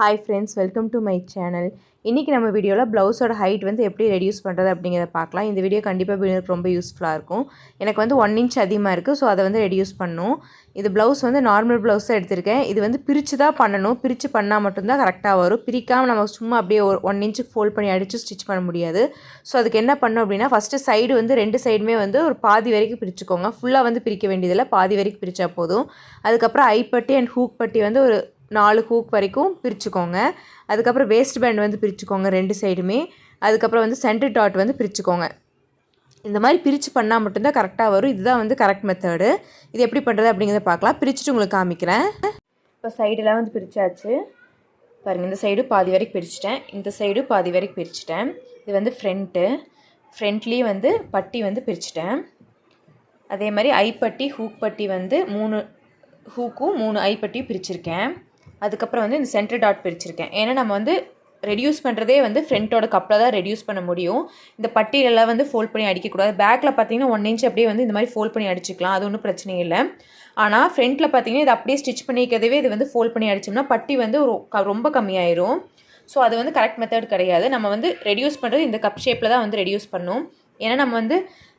Hi friends welcome to my channel இன்றைக்கி நம்ம வீடியோவில் ப்ளவுஸோட ஹைட் வந்து எப்படி ரெடியூஸ் பண்ணுறது அப்படிங்கிறத பார்க்கலாம். இந்த வீடியோ கண்டிப்பாக எனக்கு ரொம்ப யூஸ்ஃபுல்லாக இருக்கும். எனக்கு வந்து ஒன் இன்ச் அதிகமாக இருக்குது ஸோ அதை வந்து ரெடியூஸ் பண்ணும். இது ப்ளவுஸ் வந்து நார்மல் ப்ளவுஸ் தான் எடுத்திருக்கேன். இது வந்து பிரித்து தான் பண்ணணும். பிரித்து பண்ணால் மட்டும்தான் கரெக்டாக வரும். பிரிக்காமல் நம்ம சும்மா அப்படியே ஒரு ஒன் இன்ச்சுக்கு ஃபோல்ட் பண்ணி அடித்து ஸ்டிச் பண்ண முடியாது. ஸோ அதுக்கு என்ன பண்ணணும் அப்படின்னா ஃபஸ்ட்டு சைடு வந்து ரெண்டு சைடுமே வந்து ஒரு பாதி வரைக்கும் பிரிச்சுக்கோங்க. ஃபுல்லாக வந்து பிரிக்க வேண்டியதில்லை. பாதி வரைக்கும் பிரித்தா போதும். அதுக்கப்புறம் ஐப்பட்டி அண்ட் ஹூக் பட்டி வந்து ஒரு நாலு ஹூக் வரைக்கும் பிரிச்சுக்கோங்க. அதுக்கப்புறம் வேஸ்ட் பேண்ட் வந்து பிரிச்சுக்கோங்க ரெண்டு சைடுமே அதுக்கப்புறம் வந்து சென்டர் டாட் வந்து பிரிச்சுக்கோங்க. இந்த மாதிரி பிரித்து பண்ணால் மட்டும்தான் கரெக்டாக வரும். இதுதான் வந்து கரெக்ட் மெத்தடு இது எப்படி பண்ணுறது அப்படிங்கிறத பார்க்கலாம். பிரிச்சுட்டு உங்களுக்கு காமிக்கிறேன். இப்போ சைடெல்லாம் வந்து பிரித்தாச்சு பாருங்கள் இந்த சைடு பாதி வரைக்கும் பிரிச்சிட்டேன். இந்த சைடு பாதி வரைக்கும் பிரிச்சிட்டேன். இது வந்து ஃப்ரண்ட்டு ஃப்ரண்ட்லேயும் வந்து பட்டி வந்து பிரிச்சிட்டேன். அதே மாதிரி ஐப்பட்டி ஹூக் பட்டி வந்து மூணு ஹூக்கும் மூணு ஐப்பட்டியும் பிரிச்சிருக்கேன். அதுக்கப்புறம் வந்து இந்த சென்டர் டாட் பிரிச்சிருக்கேன். ஏன்னா நம்ம வந்து ரெடியூஸ் பண்ணுறதே வந்து ஃப்ரண்ட்டோட கப்பில் தான் ரெடியூஸ் பண்ண முடியும். இந்த பட்டியலெல்லாம் வந்து ஃபோல்ட் பண்ணி அடிக்கக்கூடாது. பேக்கில் பார்த்தீங்கன்னா ஒன் இன்ச் அப்படியே வந்து இந்த மாதிரி ஃபோல்ட் பண்ணி அடிச்சுக்கலாம். அது ஒன்றும் பிரச்சனை இல்லை. ஆனால் ஃப்ரண்ட்டில் பார்த்தீங்கன்னா இது அப்படியே ஸ்டிச் பண்ணிக்கிறதவே இது வந்து ஃபோல்ட் பண்ணி அடிச்சோம்னா பட்டி வந்து ரொம்ப கம்மியாயிரும். ஸோ அது வந்து கரெக்ட் மெத்தட் கிடையாது. நம்ம வந்து ரெடியூஸ் பண்ணுறது இந்த கப் ஷேப்பில் தான் வந்து ரெடியூஸ் பண்ணும். ஏன்னா நம்ம வந்து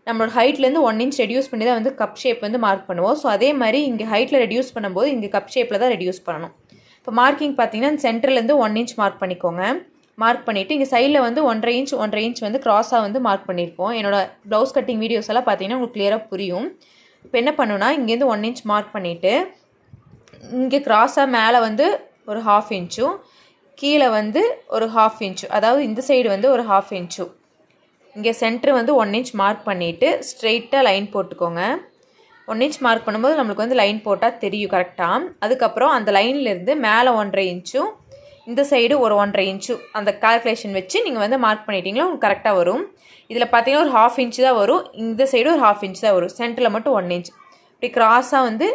நம்மளோட ஹைட்லேருந்து ஒன் இன்ச் ரெடியூஸ் பண்ணி தான் வந்து கப் ஷேப் வந்து மார்க் பண்ணுவோம். ஸோ அதே மாதிரி இங்கே ஹைட்டில் ரெடியூஸ் பண்ணும்போது இங்கே கப் ஷேப்பில் தான் ரெடியூஸ் பண்ணணும். இப்போ மார்க்கிங் பார்த்தீங்கன்னா சென்டர்லேருந்து ஒன் இன்ச் மார்க் பண்ணிக்கோங்க. மார்க் பண்ணிவிட்டு இங்கே சைடில் வந்து ஒன்றரை இன்ச் ஒன்றரை இன்ச் வந்து க்ராஸாக வந்து மார்க் பண்ணியிருப்போம் என்னோடய ப்ளவுஸ் கட்டிங் வீடியோஸ் எல்லாம் பார்த்தீங்கன்னா உங்களுக்கு கிளியராக புரியும். இப்போ என்ன பண்ணுன்னா இங்கேருந்து ஒன் இன்ச் மார்க் பண்ணிவிட்டு இங்கே க்ராஸாக மேலே வந்து ஒரு ஹாஃப் இன்ச்சும் கீழே வந்து ஒரு ஹாஃப் இன்ச்சு அதாவது இந்த சைடு வந்து ஒரு ஹாஃப் இன்ச்சும் இங்கே சென்டர் வந்து ஒன் இன்ச் மார்க் பண்ணிவிட்டு ஸ்ட்ரெயிட்டாக லைன் போட்டுக்கோங்க. ஒன் இன்ச் மார்க் பண்ணும்போது நம்மளுக்கு வந்து லைன் போட்டால் தெரியும் கரெக்டாக அதுக்கப்புறம் அந்த லைன்லேருந்து மேலே ஒன்றரை இன்ச்சும் இந்த சைடு ஒரு ஒன்றரை இன்ச்சும் அந்த கால்குலேஷன் வச்சு நீங்கள் வந்து மார்க் பண்ணிட்டீங்களா உங்களுக்கு கரெக்டாக வரும். இதில் பார்த்தீங்கன்னா ஒரு ஹாஃப் இன்ச்சு தான் வரும். இந்த சைடு ஒரு ஹாஃப் இன்ச் தான் வரும். சென்டரில் மட்டும் ஒன் இன்ச் இப்படி கிராஸாக வந்து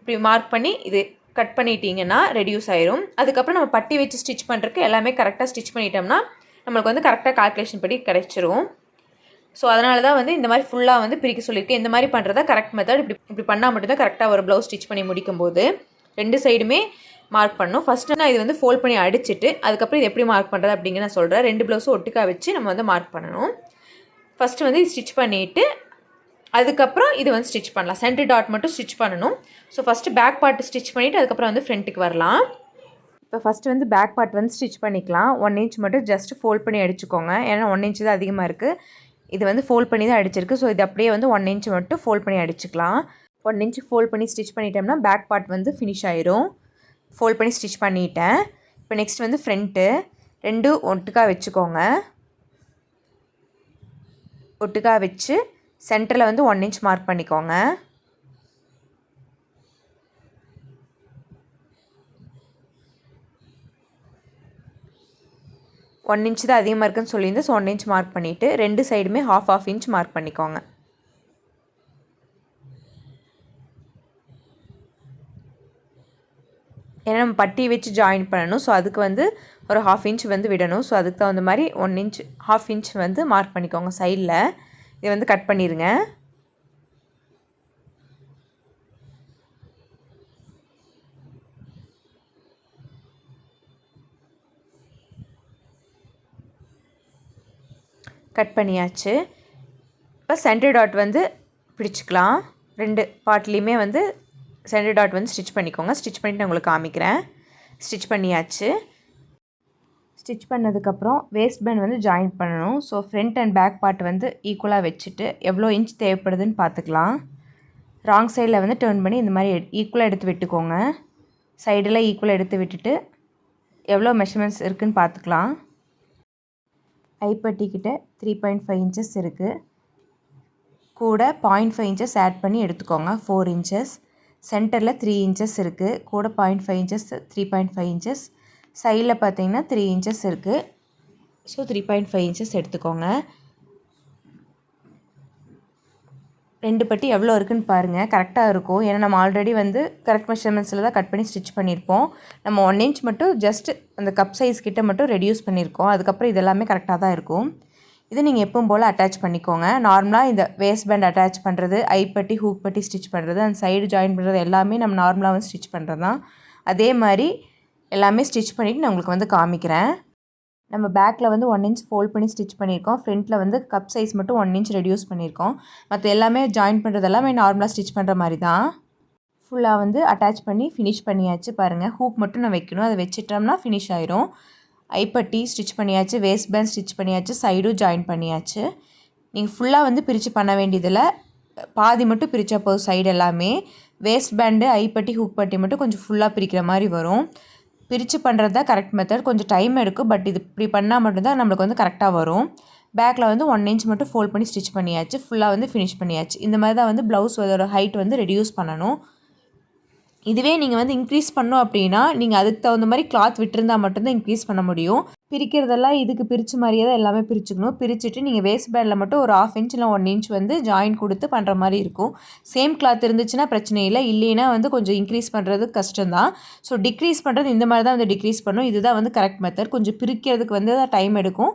இப்படி மார்க் பண்ணி இது கட் பண்ணிட்டீங்கன்னா ரெடியூஸ் ஆயிரும். அதுக்கப்புறம் நம்ம பட்டி வச்சு ஸ்டிச் பண்ணுறதுக்கு எல்லாமே கரெக்டாக ஸ்டிச் பண்ணிட்டோம்னா நம்மளுக்கு வந்து கரெக்டாக கால்குலேஷன் படி கிடைச்சிரும். ஸோ அதனால தான் வந்து இந்த மாதிரி ஃபுல்லாக வந்து பிரிக்க சொல்லியிருக்கேன். இந்த மாதிரி பண்ணுறதா கரெக்ட் மெத்தட் இப்படி இப்படி பண்ணால் மட்டும்தான் கரெக்டாக ஒரு ப்ளவுஸ் ஸ்டிச் பண்ணி முடிக்கும் போது ரெண்டு சைடுமே மார்க் பண்ணணும் ஃபஸ்ட்டு நான் இது வந்து ஃபோல்ட் பண்ணி அடிச்சிட்டு அதுக்கப்புறம் இது எப்படி மார்க் பண்ணுறது அப்படிங்க நான் சொல்கிறேன் ரெண்டு ப்ளவுஸும் ஒட்டுக்கா வச்சு நம்ம வந்து மார்க் பண்ணணும். ஃபஸ்ட்டு வந்து இது ஸ்டிச் பண்ணிவிட்டு அதுக்கப்புறம் இது வந்து ஸ்டிச் பண்ணலாம். சென்டர் டாட் மட்டும் ஸ்டிச் பண்ணணும். So first back part stitch பண்ணிவிட்டு அதுக்கப்புறம் வந்து ஃப்ரண்ட்டுக்கு வரலாம். இப்போ ஃபஸ்ட்டு வந்து பேக் பார்ட் வந்து ஸ்டிச் பண்ணிக்கலாம். ஒன் இன்ச் மட்டும் ஜஸ்ட் ஃபோல்ட் பண்ணி அடிச்சுக்கோங்க. ஏன்னா ஒன் இன்ச் தான் அதிகமாக இருக்குது இது வந்து ஃபோல்ட் பண்ணி தான் அடிச்சிருக்கு. ஸோ இது அப்படியே வந்து ஒன் இன்ச் மட்டும் ஃபோல்ட் பண்ணி அடிச்சுக்கலாம். ஒன் இன்ச் ஃபோல்ட் பண்ணி ஸ்டிச் பண்ணிட்டோம்னா பேக் பார்ட் வந்து ஃபினிஷ் ஆயிரும். ஃபோல்ட் பண்ணி ஸ்டிச் பண்ணிட்டேன். இப்போ நெக்ஸ்ட் வந்து ஃப்ரண்ட்டு ரெண்டும் ஒட்டுக்கா வச்சுக்கோங்க. ஒட்டுக்கா வச்சு சென்டரில் வந்து ஒன் இன்ச் மார்க் பண்ணிக்கோங்க. ஒன் இன்ச் தான் அதிகமாக இருக்குன்னு சொல்லியிருந்து ஸோ ஒன் இன்ச் மார்க் பண்ணிவிட்டு ரெண்டு சைடுமே ஹாஃப் ஆஃப் இன்ச் மார்க் பண்ணிக்கோங்க. ஏன்னா நம்ம பட்டி வச்சு ஜாயின் பண்ணணும். ஸோ அதுக்கு வந்து ஒரு ஹாஃப் இன்ச் வந்து விடணும். ஸோ அதுக்கு தகுந்த மாதிரி ஒன் இன்ச் ஹாஃப் இன்ச் வந்து மார்க் பண்ணிக்கோங்க சைடில் இதை வந்து கட் பண்ணிடுங்க கட் பண்ணியாச்சு. இப்போ சென்டர் டாட் வந்து பிடிச்சிக்கலாம். ரெண்டு பார்ட்லேயுமே வந்து சென்டர் டாட் வந்து ஸ்டிச் பண்ணிக்கோங்க. ஸ்டிச் பண்ணிட்டு நான் உங்களுக்கு காமிக்கிறேன். ஸ்டிச் பண்ணியாச்சு. ஸ்டிச் பண்ணதுக்கப்புறம் வேஸ்ட் பேண்ட் வந்து ஜாயின் பண்ணணும். So front and back part வந்து ஈக்குவலாக வச்சுட்டு எவ்வளோ இன்ச் தேவைப்படுதுன்னு பார்த்துக்கலாம். ராங் சைடில் வந்து டேர்ன் பண்ணி இந்த மாதிரி ஈக்குவலாக எடுத்து விட்டுக்கோங்க. சைடில் ஈக்குவலாக எடுத்து விட்டுட்டு எவ்வளோ மெஷர்மெண்ட்ஸ் இருக்குதுன்னு பார்த்துக்கலாம். ஐப்பட்டி த்ரீ பாயிண்ட் ஃபைவ் இன்ச்சஸ் இருக்குது கூட பாயிண்ட் ஃபைவ் இன்ச்சஸ் ஆட் பண்ணி எடுத்துக்கோங்க. ஃபோர் இன்ச்சஸ் சென்டரில் த்ரீ இன்ச்சஸ் இருக்குது கூட point five inches three point five inches சைடில் பார்த்தீங்கன்னா த்ரீ இன்ச்சஸ் இருக்குது so three point five inches எடுத்துக்கோங்க. ரெண்டு பட்டி எவ்வளோ இருக்குன்னு பாருங்கள் கரெக்டாக இருக்கும். ஏன்னா நம்ம ஆல்ரெடி வந்து கரெக்ட் மெஷர்மெண்ட்ஸில் தான் கட் பண்ணி ஸ்டிச் பண்ணியிருப்போம். நம்ம ஒன் இன்ச் மட்டும் ஜஸ்ட் அந்த கப் சைஸ் கிட்ட மட்டும் ரெடியூஸ் பண்ணியிருக்கோம். அதுக்கப்புறம் இதெல்லாமே கரெக்டாக தான் இருக்கும். இது நீங்கள் எப்பவும் போல் அட்டாச் பண்ணிக்கோங்க. நார்மலாக இந்த வேஸ்ட் பேண்ட் அட்டாச் பண்ணுறது ஐப்பட்டி ஹூக் பட்டி ஸ்டிச் பண்ணுறது அந்த சைடு ஜாயின் பண்ணுறது எல்லாமே நம்ம நார்மலாக வந்து ஸ்டிச் பண்ணுறது தான் அதே மாதிரி எல்லாமே ஸ்டிச் பண்ணிவிட்டு நான் உங்களுக்கு வந்து காமிக்கிறேன். நம்ம பேக்கில் வந்து ஒன் இன்ச் ஃபோல்ட் பண்ணி ஸ்டிச் பண்ணியிருக்கோம். ஃப்ரண்ட்டில் வந்து கப் சைஸ் மட்டும் ஒன் இன்ச் ரெடியூஸ் பண்ணியிருக்கோம். மற்ற எல்லாமே ஜாயின் பண்ணுறது எல்லாமே நார்மலாக ஸ்டிச் பண்ணுற மாதிரி தான். ஃபுல்லாக வந்து அட்டாச் பண்ணி ஃபினிஷ் பண்ணியாச்சு பாருங்கள் ஹூக் மட்டும் நான் வைக்கணும். அதை வச்சிட்டோம்னா ஃபினிஷ் ஆயிரும். ஐப்பட்டி ஸ்டிச் பண்ணியாச்சு. வேஸ்ட் பேண்ட் ஸ்டிச் பண்ணியாச்சு. சைடும் ஜாயின் பண்ணியாச்சு. நீங்கள் ஃபுல்லாக வந்து பிரித்து பண்ண வேண்டியதில் பாதி மட்டும் பிரித்தா போதும். சைடு எல்லாமே. வேஸ்ட் பேண்டு ஐப்பட்டி ஹூக் பட்டி மட்டும் கொஞ்சம் ஃபுல்லாக பிரிக்கிற மாதிரி வரும். பிரித்து பண்ணுறது தான் கரெக்ட் மெத்தட் கொஞ்சம் டைம் எடுக்கும் பட் இது இப்படி பண்ணால் மட்டும்தான் நம்மளுக்கு வந்து கரெக்டாக வரும். பேக்கில் வந்து ஒன் இன்ச் மட்டும் ஃபோல்ட் பண்ணி ஸ்டிச் பண்ணியாச்சு. ஃபுல்லாக வந்து ஃபினிஷ் பண்ணியாச்சு. இந்த மாதிரி தான் வந்து ப்ளவுஸ் அதோட ஹைட் வந்து ரெடியூஸ் பண்ணணும். இதுவே நீங்கள் வந்து இன்க்ரீஸ் பண்ணோம் அப்படின்னா நீங்கள் அதுக்கு தகுந்த மாதிரி கிளாத் விட்டுருந்தா மட்டும்தான் இன்க்ரீஸ் பண்ண முடியும். பிரிக்கிறதெல்லாம் இதுக்கு பிரித்து மாதிரியே தான் எல்லாமே பிரிச்சுக்கணும். பிரிச்சுட்டு நீங்கள் வேஸ்ட் பேண்டில் மட்டும் ஒரு ஆஃப் இன்ச் இல்லை ஒன் இன்ச் வந்து ஜாயின் கொடுத்து பண்ணுற மாதிரி இருக்கும். சேம் கிளாத் இருந்துச்சுன்னா பிரச்சனை இல்லை. இல்லைன்னா வந்து கொஞ்சம் இன்க்ரீஸ் பண்ணுறது கஷ்டம்தான். ஸோ டிக்ரீஸ் பண்ணுறது இந்த மாதிரி தான் வந்து டிக்ரீஸ் பண்ணும். இதுதான் வந்து கரெக்ட் மெத்தட் கொஞ்சம் பிரிக்கிறதுக்கு வந்து டைம் எடுக்கும்.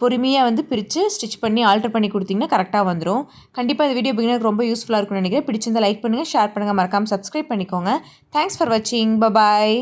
பொறுமையாக வந்து பிரித்து ஸ்டிச் பண்ணி ஆல்டர் பண்ணி கொடுத்தீங்கன்னா கரெக்டாக வந்துடும் கண்டிப்பாக இந்த வீடியோ பிகினருக்கு ரொம்ப யூஸ்ஃபுல்லாக இருக்கும்னு நினைக்கிறேன். பிடிச்சிருந்தால் லைக் பண்ணுங்கள் ஷேர் பண்ணுங்கள் மறக்காமல் சப்ஸ்கிரைப் பண்ணிக்கோங்க. தேங்க்ஸ் ஃபார் வாட்சிங் பபாய்